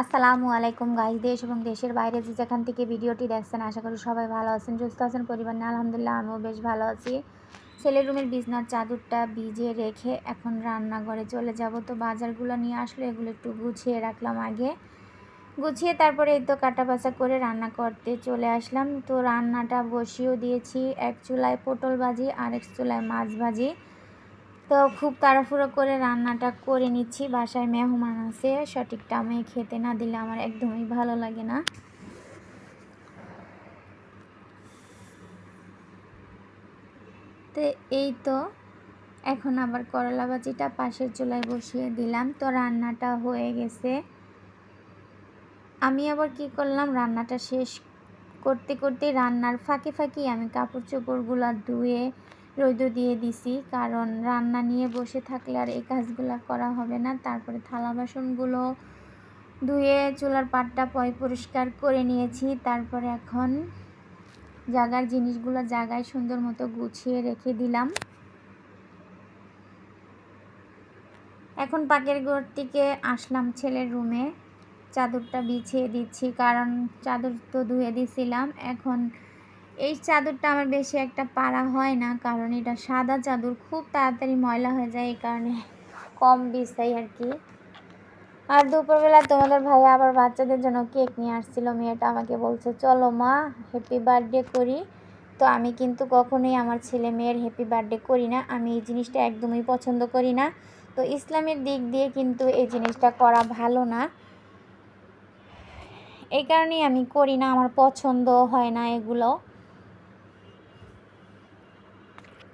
আসসালামু আলাইকুম গাইজ দেশ এবং দেশের বাইরে যে যেখান থেকে ভিডিওটি দেখছেন, আশা করি সবাই ভালো আছেন, সুস্থ আছেন, পরিবার না আলহামদুলিল্লাহ আমিও বেশ ভালো আছি। ছেলের রুমের বিছনার চাদরটা ভিজিয়ে রেখে এখন রান্নাঘরে চলে যাব। তো বাজারগুলো নিয়ে আসলে এগুলো একটু গুছিয়ে রাখলাম আগে। গুছিয়ে তারপরে এই তো কাটা করে রান্না করতে চলে আসলাম। তো রান্নাটা বসিয়েও দিয়েছি, এক চুলায় পটল ভাজি আর এক চুলায় মাছ ভাজি। তো খুব তাড়াহুড়ো করে রান্নাটা করে নিচ্ছি। বাসায় মেহমান আছে সঠিক টাইমে খেতে না দিলে আমার একদমই ভালো লাগে না। তো এই তো, এখন আবার করলা ভাজিটা পাশের চুলায় বসিয়ে দিলাম। তো রান্নাটা হয়ে গেছে। আমি আবার কি করলাম, রান্নাটা শেষ করতে করতে রান্নার ফাঁকে ফাঁকি আমি কাপড় চোপড়গুলো ধুয়ে রৌদ্র দিয়ে দিছি, কারণ রান্না নিয়ে বসে থাকলে আর এই কাজগুলো করা হবে না। তারপরে থালা বাসনগুলো ধুয়ে চুলার পাটটা পয় পরিষ্কার করে নিয়েছি। তারপরে এখন জাগার জিনিসগুলো জায়গায় সুন্দর মতো গুছিয়ে রেখে দিলাম। এখন পাকের ঘর থেকে আসলাম ছেলের রুমে। চাদরটা বিছিয়ে দিচ্ছি, কারণ চাদর তো ধুয়ে দিছিলাম। এখন এই চাদরটা আমার বেশি একটা পাড়া হয় না, কারণ এটা সাদা চাদর, খুব তাড়াতাড়ি ময়লা হয়ে যায় এই কারণে কম বিছাই আর কি। আর দুপুরবেলা তোমাদের ভাই আবার বাচ্চাদের জন্য কেক নিয়ে আসছিল, মেয়েটা আমাকে বলছে, চলো মা হ্যাপি বার্থডে করি। তো আমি কিন্তু কখনোই আমার ছেলে মেয়ের হ্যাপি বার্থডে করি না, আমি এই জিনিসটা একদমই পছন্দ করি না। তো ইসলামের দিক দিয়ে কিন্তু এই জিনিসটা করা ভালো না। এই কারণেই আমি করি না, আমার পছন্দ হয় না এগুলো।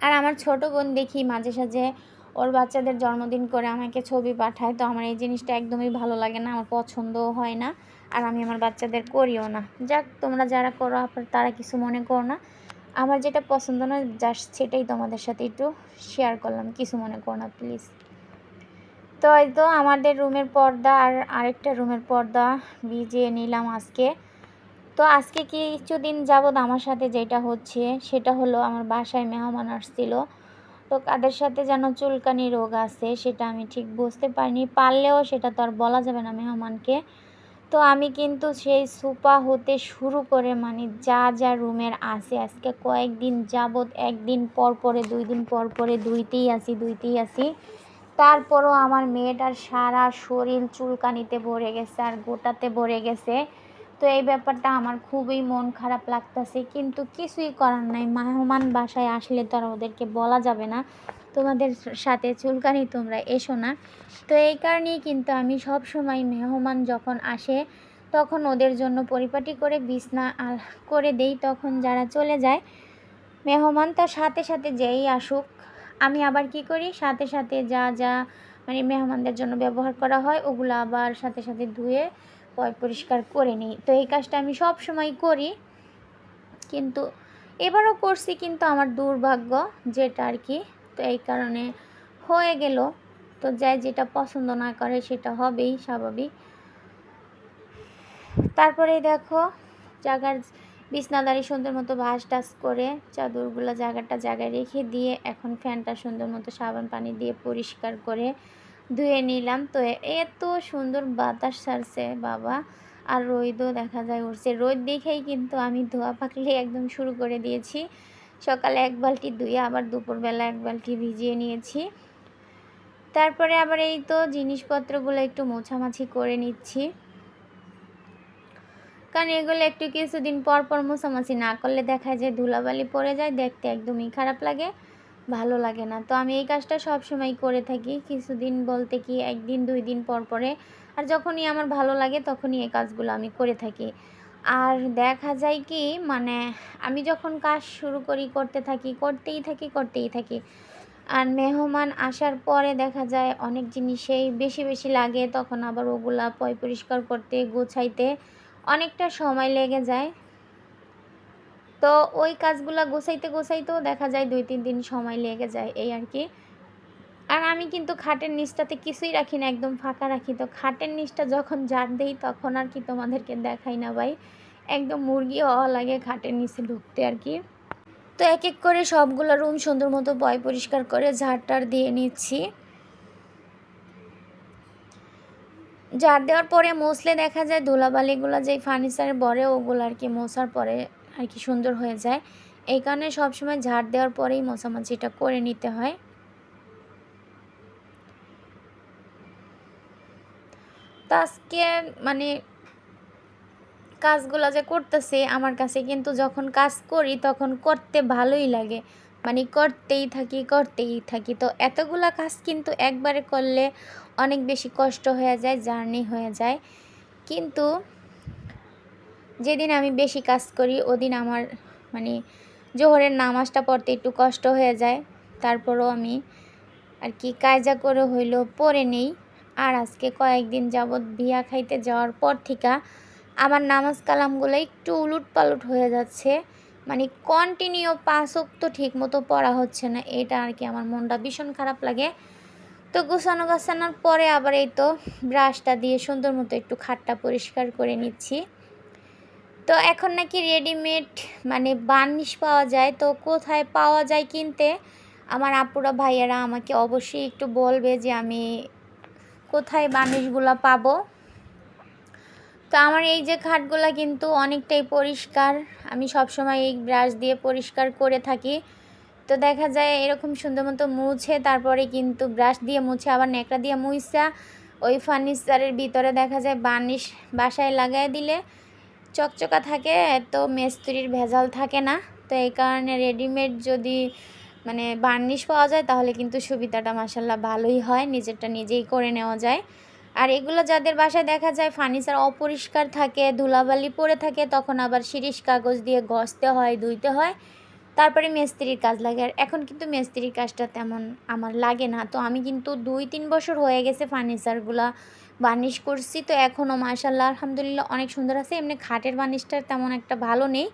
আর আমার ছোট বোন দেখি মাঝে সাঝে ওর বাচ্চাদের জন্মদিন করে আমাকে ছবি পাঠায়, তো আমার এই জিনিসটা একদমই ভালো লাগে না, আমার পছন্দও হয় না আর আমি আমার বাচ্চাদের করিও না। যাক, তোমরা যারা করো তারা কিছু মনে করো না। আমার যেটা পছন্দ না জাস্ট সেটাই তোমাদের সাথে একটু শেয়ার করলাম, কিছু মনে করো না প্লিজ তো এই তো আমাদের রুমের পর্দা আর আরেকটা রুমের পর্দা ভিজিয়ে নিলাম আজকে। তো আজকে কিছুদিন যাবৎ আমার সাথে যেটা হচ্ছে, সেটা হলো আমার বাসায় মেহমান আসছিল। তো কাদের সাথে যেন চুলকানি রোগ আছে, সেটা আমি ঠিক বুঝতে পারিনি। পারলেও সেটা তো আর বলা যাবে না মেহমানকে। তো আমি কিন্তু সেই সুপা হতে শুরু করে মানে যা যা রুমের আছে, আজকে কয়েকদিন যাবৎ, একদিন পর পরে, দুই দিন পর পরে, দুইতেই আসি দুইতেই আসি তারপরও আমার মেয়েটার সারা শরীর চুলকানিতে ভরে গেছে আর গোটাতে ভরে গেছে। তো এই ব্যাপারটা আমার খুবই মন খারাপ লাগতেছে, কিন্তু কিছুই করার নাই। মেহমান বাসায় আসলে তো আর ওদেরকে বলা যাবে না। তোমাদের সাথে চুলকানি তোমরা এসো না। তো এই কারণেই কিন্তু আমি সব সময় মেহমান যখন আসে, তখন ওদের জন্য পরিপাটি করে বিছনা করে দেই, তখন যারা চলে যায়, মেহমান তার সাথে সাথে যেই আসুক। আমি আবার কি করি? সাথে সাথে যা যা মানে মেহমানদের জন্য ব্যবহার করা হয়, ওগুলো আবার সাথে সাথে ধুয়ে পরিষ্কার করে নিই। তো এই কাজটা আমি সব সময় করি। কিন্তু এবারও করছি, কিন্তু আমার দুর্ভাগ্য যেটা আর কি, তো এই কারণে হয়ে গেল। তো যাই যেটা পছন্দ না করে সেটা হবেই স্বাভাবিক। তারপরে দেখো জায়গার বিছনাদারি সুন্দর মতো ভাস টাস করে চাদরগুলো জায়গাটা জায়গায় রেখে দিয়ে এখন ফ্যানটা সুন্দর মতো সাবান পানি দিয়ে পরিষ্কার করে ধুয়ে নিলাম। তো এত সুন্দর বাতাস ছাড়ছে, বাবা। আর রোদও দেখা যায় উঠছে রোদ দেখেই কিন্তু আমি ধোয়া পাকলে একদম শুরু করে দিয়েছি। সকালে এক বালতি ধুয়ে আবার দুপুরবেলা এক বালতি ভিজিয়ে নিয়েছি। তারপরে আবার এই তো জিনিসপত্রগুলো একটু মোছামাছি করে নিচ্ছি। কারণ এগুলো একটু কিছুদিন পর পর মোছামাছি না করলে দেখা যায় ধুলাবালি পড়ে যায়, দেখতে একদমই খারাপ লাগে। ভালো লাগে না। তো আমি এই কাজটা সব সময় করে থাকি। কিছুদিন বলতে কি একদিন, দুই দিন পর পরে আর যখনই আমার ভালো লাগে তখনই এই কাজগুলো আমি করে থাকি। আর দেখা যায় কি মানে আমি যখন কাজ শুরু করি, করতে থাকি, করতেই থাকি করতেই থাকি। আর মেহমান আসার পরে দেখা যায় অনেক জিনিসেই বেশি বেশি লাগে। তখন আবার ওগুলা পয় পরিষ্কার করতে, গোছাইতে অনেকটা সময় লেগে যায়। তো ওই কাজগুলো গোছাইতে গোছাইতেও দেখা যায় দুই, তিন দিন সময় লেগে যায় এই আর কি। আর আমি কিন্তু খাটের নিচটাতে কিছুই রাখি না, একদম ফাঁকা রাখি। তো খাটের নিচটা যখন জার দেই তখন আর কি তোমাদেরকে দেখাই না ভাই। একদম মুরগি হওয়া লাগে খাটের নিচে ঢুকতে আর কি। তো এক এক করে সবগুলো রুম সুন্দর মতো বয় পরিষ্কার করে ঝাড়টার দিয়ে নিচ্ছি। ঝাড় দেওয়ার পরে মুছলে দেখা যায় ধুলাবালিগুলো যেই ফার্নিচারে বরে ওগুলো আর কি মোছার পরে আর কি সুন্দর হয়ে যায়। এই কারণে সবসময় ঝাড় দেওয়ার পরেই মোছামাছিটা করে নিতে হয়। তো আজকে মানে কাজগুলো যে করতেছি, আমার কাছে কিন্তু যখন কাজ করি তখন করতে ভালোই লাগে। মানে করতেই থাকি করতেই থাকি। তো এতগুলা কাজ কিন্তু একবারে করলে অনেক বেশি কষ্ট হয়ে যায়, জার্নি হয়ে যায়। কিন্তু যেদিন আমি বেশি কাজ করি, ওদিন আমার মানে জোহরের নামাজটা পড়তে একটু কষ্ট হয়ে যায়। তারপরও আমি আর কি কায়জা করে হইল পরে নেই। আর আজকে কয়েকদিন যাবৎ বিয়া খাইতে যাওয়ার পর থেকে আমার নামাজ কালামগুলো একটু উলুট পালুট হয়ে যাচ্ছে। মানে কন্টিনিউ পাঁচক তো ঠিক মতো পড়া হচ্ছে না। এটা আর কি আমার মনটা ভীষণ খারাপ লাগে। তো গোছানো গোছানোর পরে আবার এই তো ব্রাশটা দিয়ে সুন্দর মতো একটু খাটটা পরিষ্কার করে নিচ্ছি। তো এখন নাকি রেডিমেড মানে বার্নিশ পাওয়া যায়। তো কোথায় পাওয়া যায় কিনতে? আমার আপুরা ভাইয়ারা আমাকে অবশ্যই একটু বলবে যে আমি কোথায় বার্নিশগুলো পাবো। তো আমার এই যে খাটগুলো কিন্তু অনেকটাই পরিষ্কার। আমি সবসময় এই ব্রাশ দিয়ে পরিষ্কার করে থাকি। তো দেখা যায় এরকম সুন্দর মতো মুছে, তারপরে কিন্তু ব্রাশ দিয়ে মুছে, আবার ন্যাকড়া দিয়ে মুইসা। ওই ফার্নিচারের ভিতরে দেখা যায় বার্নিশ বাসায় লাগাই দিলে চকচকা থাকে, তো মেস্ত্রির ভেজাল থাকে না। তো এই কারণে রেডিমেড যদি মানে বার্নিশ পাওয়া যায়, তাহলে কিন্তু সুবিধাটা মাসাল্লাহ ভালোই হয়, নিজেরটা নিজেই করে নেওয়া যায়। আর এগুলো যাদের বাসায় দেখা যায় ফার্নিচার অপরিষ্কার থাকে, ধুলাবালি পড়ে থাকে, তখন আবার শিরিষ কাগজ দিয়ে ঘষতে হয়, ধুইতে হয়। তারপরে মিস্ত্রির কাজ লাগে। আর এখন কিন্তু মিস্ত্রির কাজটা তেমন আমার লাগে না। তো আমি কিন্তু দুই তিন বছর হয়ে গেছে ফার্নিচারগুলা বার্নিশ করছি। তো এখনও মার্শাল্লাহ আলহামদুলিল্লাহ অনেক সুন্দর আছে। এমনি খাটের বার্নিশটা তেমন একটা ভালো নেই।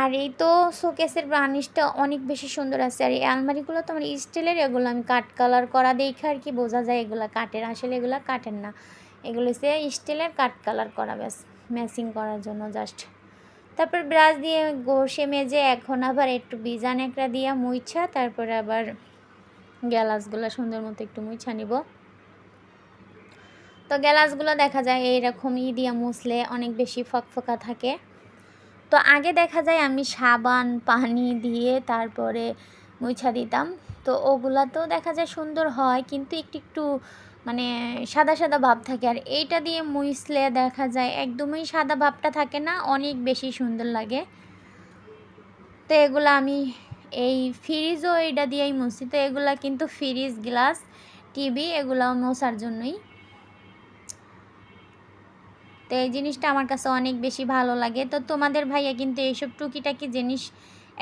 আর এই তো শোকেসের বার্নিশটা অনেক বেশি সুন্দর আছে। আর এই আলমারিগুলো তো আমার স্টিলের, এগুলো আমি কাঠ কালার করা দেখে আর কি বোঝা যায় এগুলো কাঠের আসলে এগুলো কাঠের না। এগুলো সে স্টিলের কাঠ কালার করা ব্যাস, ম্যাচিং করার জন্য জাস্ট। তারপর ব্রাশ দিয়ে ঘষে মেজে এখন আবার একটু বিজান একটা দিয়া মুইছা, তারপরে আবার গ্যালাসগুলো সুন্দর মতো একটু মুইছা নিব। তো গ্যালাসগুলো দেখা যায় এইরকম ই দিয়া মুছলে অনেক বেশি ফকফকা থাকে। তো আগে দেখা যায় আমি সাবান, পানি দিয়ে তারপরে মুছা দিতাম। তো ওগুলা তো দেখা যায় সুন্দর হয়, কিন্তু একটু একটু মানে সাদা সাদা ভাব থাকে। আর এইটা দিয়ে মুইসলে দেখা যায় একদমই সাদা ভাবটা থাকে না, অনেক বেশি সুন্দর লাগে। তো এগুলো আমি এই ফ্রিজও এটা দিয়েই মুছি। তো এগুলা কিন্তু ফ্রিজ, গ্লাস, টিভি এগুলো মোছার জন্যই। তো এই জিনিসটা আমার কাছে অনেক বেশি ভালো লাগে। তো তোমাদের ভাইয়া কিন্তু এইসব টুকিটাকি জিনিস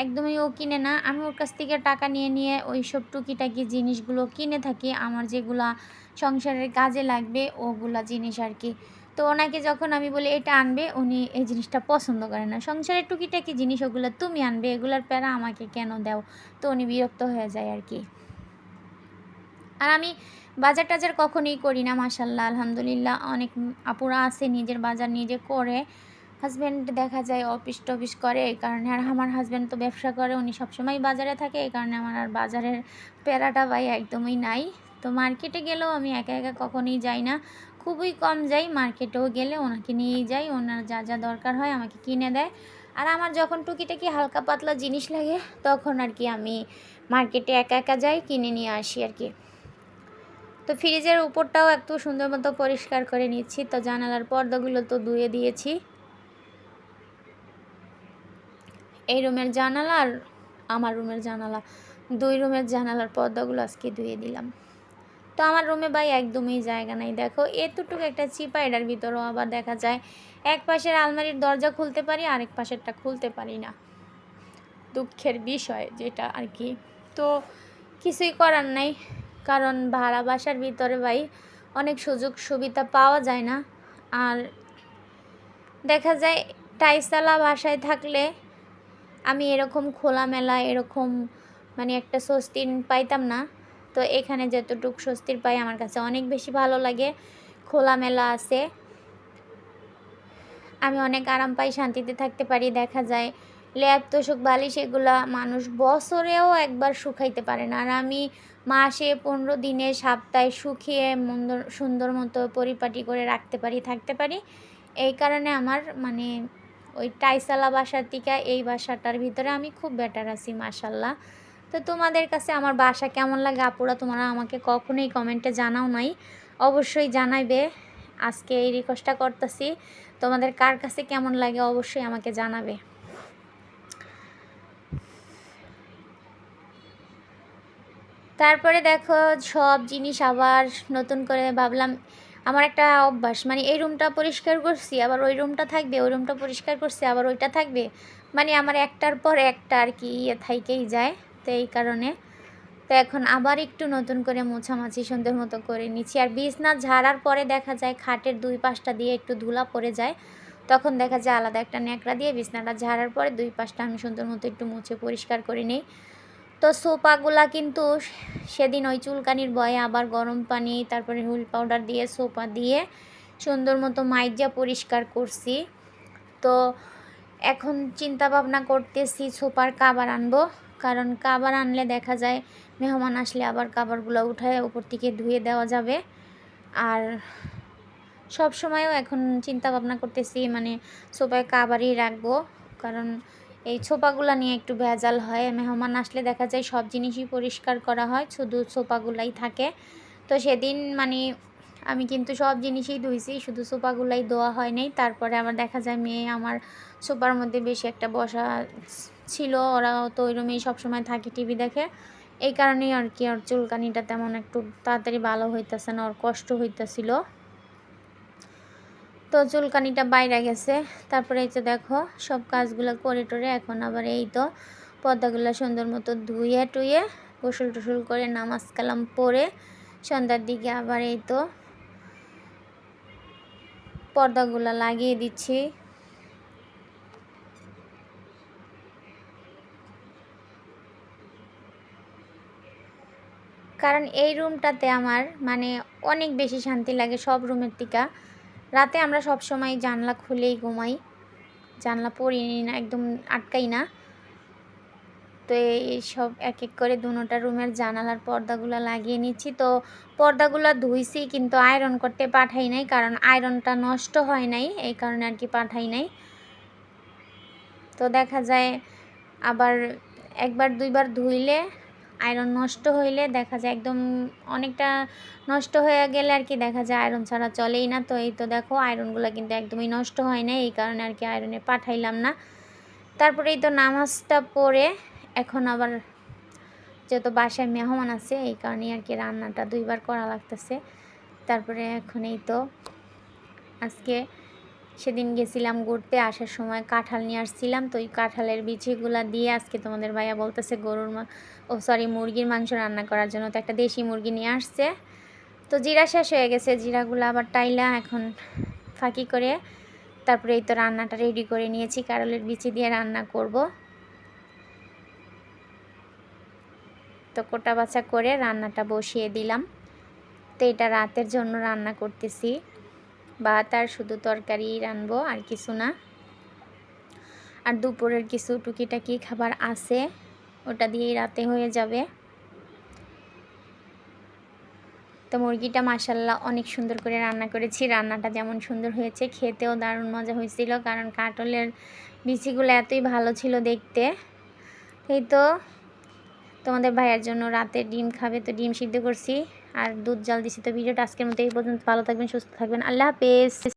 একদমই ও কিনে না। আমি ওর কাছ থেকে টাকা নিয়ে নিয়ে ওই সব টুকিটাকি জিনিসগুলো কিনে থাকি। আমার যেগুলা সংসারের কাজে লাগবে ওগুলা জিনিস আর কি। তো ওনাকে যখন আমি বলি, এটা আনবে? উনি এই জিনিসটা পছন্দ করে না। সংসারের টুকিটাকি জিনিস ওগুলো তুমি আনবে, এগুলার প্যারা আমাকে কেন দাও? তো উনি বিরক্ত হয়ে যায় আর কি। আর আমি বাজার টাজার কখনোই করি না মাসাল্লাহ আলহামদুলিল্লাহ। অনেক আপুরা আছে, নিজের বাজার নিজে করে। হাজব্যান্ড দেখা যায় অফিস টফিস করে, এই কারণে। আর আমার হাজব্যান্ড তো ব্যবসা করে, উনি সবসময় বাজারে থাকে, এই কারণে আমার আর বাজারের প্যারাটা ভাই একদমই নাই। তো মার্কেটে গেলেও আমি একা একা কখনোই যাই না। খুবই কম যাই মার্কেটেও গেলে ওনাকে নিয়েই যাই, ওনার যা যা দরকার হয় আমাকে কিনে দেয়। আর আমার যখন টুকিটাকি হালকা পাতলা জিনিস লাগে, তখন আর কি আমি মার্কেটে একা একা যাই, কিনে নিয়ে আসি আর কি। তো ফ্রিজের উপরটাও একটু সুন্দর মতো পরিষ্কার করে নিচ্ছি। তো জানালার পর্দাগুলো তো ধুয়ে দিয়েছি। এই রুমের জানালা আর আমার রুমের জানালা, দুই রুমের জানালার পর্দাগুলো আজকে ধুয়ে দিলাম। তো আমার রুমে ভাই একদমই জায়গা নাই। দেখো, এতটুকু একটা চিপা, এটার ভিতরেও আবার দেখা যায় এক পাশের আলমারির দরজা খুলতে পারি, আরেক পাশেরটা খুলতে পারি না। দুঃখের বিষয় যেটা আর কি। তো কিছুই করার নাই। কারণ ভাড়া বাসার ভিতরে ভাই অনেক সুযোগ সুবিধা পাওয়া যায় না। আর দেখা যায় টাইসালা বাসায় থাকলে আমি এরকম খোলামেলা, এরকম মানে একটা স্বস্তির পাইতাম না। তো এখানে যতটুকু স্বস্তির পাই আমার কাছে অনেক বেশি ভালো লাগে, খোলামেলা আছে। আমি অনেক আরাম পাই, শান্তিতে থাকতে পারি, দেখা যায় ল্যাপ তোষক বালিশ এগুলা মানুষ বছরেও একবার শুকাইতে পারে না। আর আমি মাসে পনেরো দিনে সপ্তাহে শুকিয়ে সুন্দর মতো পরিপাটি করে রাখতে পারি, থাকতে পারি। এই কারণে আমার মানে ওই টাইসালা বাসার টিকা এই বাসাটার ভিতরে আমি খুব বেটার আছি মাসাল্লাহ তো তোমাদের কাছে আমার বাসা কেমন লাগে? আপুরা তোমরা আমাকে কখনোই কমেন্টে জানাও নাই। অবশ্যই জানাইবে। আজকে এই রিকোয়েস্টটা করতেছি। তোমাদের কার কাছে কেমন লাগে অবশ্যই আমাকে জানাবে। তারপরে দেখো সব জিনিস আবার নতুন করে ভাবলাম, আমার একটা অভ্যাস মানে এই রুমটা পরিষ্কার করছি, আবার ওই রুমটা থাকবে, ওই রুমটা পরিষ্কার করছি, আবার ওইটা থাকবে মানে আমার একটার পর একটা আর কি ইয়ে থাইকেই যায়, তো এই কারণে। তো এখন আবার একটু নতুন করে মোছামাছি সুন্দর মতো করে নিচ্ছি, আর বিছনা ঝাড়ার পরে দেখা যায় খাটের দুই পাশটা দিয়ে একটু ধুলা পড়ে যায়, তখন দেখা যায় আলাদা একটা ন্যাকড়া দিয়ে বিছনাটা ঝাড়ার পরে দুই পাশটা আমি সুন্দর মতো একটু মুছে পরিষ্কার করে নিই। সোপাগুলা কিন্তু সেদিন ওই চুলকানির বয়ে আবার গরম পানি, তারপরে হুল পাউডার দিয়ে, সোপা দিয়ে সুন্দর মতো মাইজা পরিষ্কার করছি। তো এখন চিন্তা ভাবনা করতেছি সোপার কাবার আনব, কারণ কাবার আনলে দেখা যায় মেহমান আসলে আবার কাবারগুলো উঠায় উপর থেকে ধুয়ে দেওয়া যাবে। আর সব সময়ও এখন চিন্তা ভাবনা করতেছি মানে সোপায় কাবারই রাখব, কারণ এই ছোপাগুলা নিয়ে একটু ভেজাল হয়, মেহমান আসলে দেখা যায় সব জিনিসই পরিষ্কার করা হয়, শুধু সোপাগুলাই থাকে। তো সেদিন মানে আমি কিন্তু সব জিনিসই ধুইছি, শুধু সোপাগুলাই ধোয়া হয় নাই। তারপরে আবার দেখা যায় মেয়ে আমার সোপার মধ্যে বেশি একটা বসা ছিল, ওরা তো ওই রুমেই সবসময় থাকে টিভি দেখে। এই কারণেই আর কি ওর চুলকানিটা তেমন একটু তাড়াতাড়ি ভালো হইতেছে না, ওর কষ্ট হইতেছিল। তো চুলকানিটা বাইরে গেছে। তারপরে এই তো দেখো, সব কাজগুলো করে টরে এখন আবার এই তো পর্দাগুলো সুন্দর মতো ধুয়ে টুয়ে গোসল টুসল করে নামাজ কালাম পরে সন্ধ্যার দিকে আবার এই তো পর্দাগুলো লাগিয়ে দিচ্ছি। কারণ এই রুমটাতে আমার মানে অনেক বেশি শান্তি লাগে সব রুমের টিকা। রাতে আমরা সব সময় জানলা খুলেই ঘুমাই। জানলা পড়িনি না, একদম আটকাই না। তো এই সব এক এক করে দুটা রুমের জানালার পর্দাগুলো লাগিয়ে নিচ্ছি। তো পর্দাগুলো ধুইছি কিন্তু আয়রন করতে পাঠাই নাই, কারণ আয়রনটা নষ্ট হয় নাই, এই কারণে আর কি পাঠাই নাই। তো দেখা যায় আবার একবার দুইবার ধুইলে আয়রন নষ্ট হইলে দেখা যায় একদম অনেকটা নষ্ট হয়ে গেলে আর কি দেখা যায় আয়রন ছাড়া চলেই না। তো এই তো দেখো, আয়রনগুলো কিন্তু একদমই নষ্ট হয় না এই কারণে আর কি আয়রনে পাঠাইলাম না। তারপরে এই তো নামাজটা পড়ে, এখন আবার যেহেতু বাসায় মেহমান আছে, এই কারণেই আর কি রান্নাটা দুইবার করা লাগতেছে। তারপরে এখন এই তো আজকে সেদিন গেছিলাম ঘুরতে, আসার সময় কাঁঠাল নিয়ে আসছিলাম। তো ওই কাঁঠালের বিচিগুলো দিয়ে আজকে তোমাদের ভাইয়া বলতেছে গরুর মা ও সরি মুরগির মাংস রান্না করার জন্য। তো একটা দেশি মুরগি নিয়ে আসছে। তো জিরা শেষ হয়ে গেছে। জিরাগুলো আবার টাইলা এখন ফাঁকি করে তারপরে এই তো রান্নাটা রেডি করে নিয়েছি। কারলের বিচি দিয়ে রান্না করব। তো কোটা বাছা করে রান্নাটা বসিয়ে দিলাম। তো এটা রাতের জন্য রান্না করতেছি। ভাত আর শুধু তরকারি রানবো আর কিছু না। আর দুপুরের কিছু টুকিটাকি খাবার আছে, ওটা দিয়েই রাতে হয়ে যাবে। তো মুরগিটা মাসাল্লাহ অনেক সুন্দর করে রান্না করেছি। রান্নাটা যেমন সুন্দর হয়েছে, খেতেও দারুণ মজা হয়েছিল, কারণ কাটলের বিচিগুলো এতই ভালো ছিল দেখতে। এই তো তোমাদের ভাইয়ের জন্য রাতে ডিম খাবে, তো ডিম সিদ্ধ করছি। আর দুধ জাল দিছি। তো ভিডিওটা আজকের মতো এই পর্যন্ত। ভালো থাকবেন, সুস্থ থাকবেন। আল্লাহ হাফেজ।